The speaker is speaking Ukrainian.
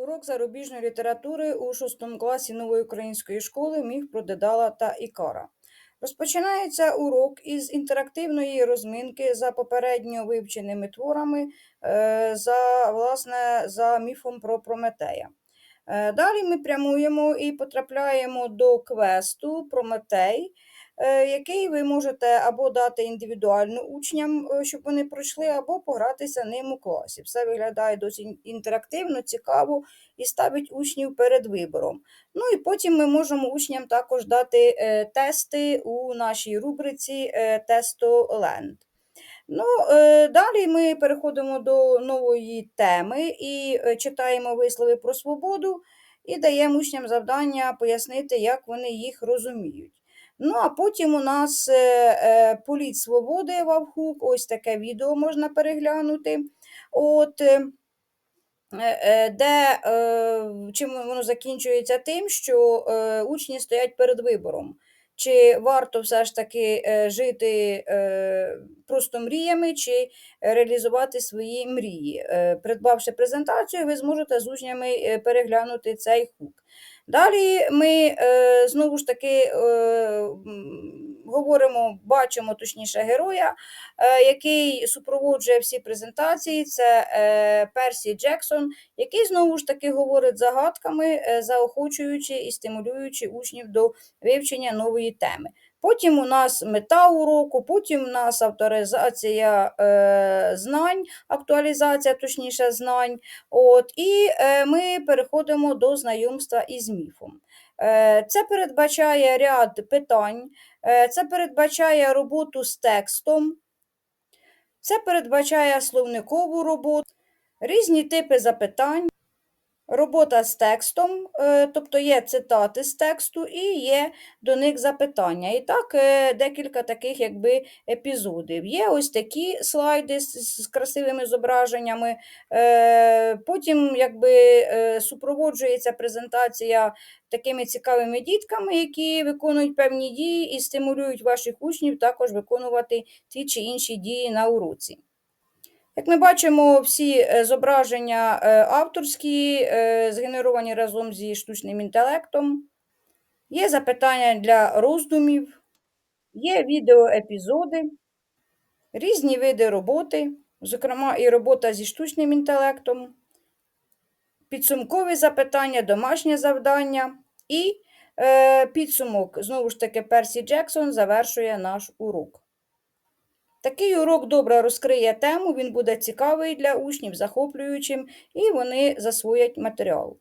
Урок зарубіжної літератури у шостому класі нової української школи міг про Дедала та Ікара. Розпочинається урок із інтерактивної розминки за попередньо вивченими творами е, за, власне, за міфом про Прометея. Е, Далі ми прямуємо і потрапляємо до квесту Прометей, який ви можете або дати індивідуально учням, е, щоб вони пройшли, або погратися ним у класі. Все виглядає досить інтерактивно, цікаво і ставить учнів перед вибором. Ну і потім ми можемо учням також дати е, тести у нашій рубриці е, Тестоленд. Ну, е, далі ми переходимо до нової теми і е, читаємо вислови про свободу і даємо учням завдання пояснити, як вони їх розуміють. Ну, а потім у нас е, е, політ свободи Вавхук, ось таке відео можна переглянути. От, е, де чим воно закінчується тим, що учні стоять перед вибором. Чи варто все ж таки е, жити е, просто мріями, чи реалізувати свої мрії? Е, Придбавши презентацію, ви зможете з учнями переглянути цей хук. Далі ми знову ж таки говоримо, бачимо точніше героя, е, який супроводжує всі презентації. Це е, Персі Джексон, який знову ж таки говорить загадками, е, заохочуючи і стимулюючи учнів до вивчення нової теми. Потім у нас мета уроку, потім у нас авторизація е, знань, актуалізація, точніше, знань. От, і е, ми переходимо до знайомства із міфом. Е, це передбачає ряд питань, е, це передбачає роботу з текстом, це передбачає словникову роботу, різні типи запитань. Робота з текстом, е, тобто є цитати з тексту і є до них запитання. І так, е, декілька таких якби епізодів. Є ось такі слайди з, красивими зображеннями. Е, Потім якби супроводжується презентація такими цікавими дітками, які виконують певні дії і стимулюють ваших учнів також виконувати ті чи інші дії на уроці. Як ми бачимо, всі е, зображення е, авторські, е, згенеровані разом зі штучним інтелектом. Є запитання для роздумів, є відеоепізоди, різні види роботи, зокрема і робота зі штучним інтелектом, підсумкові запитання, домашнє завдання і підсумок, знову ж таки, Персі Джексон завершує наш урок. Такий урок добре розкриє тему, він буде цікавий для учнів, захоплюючим, і вони засвоять матеріал.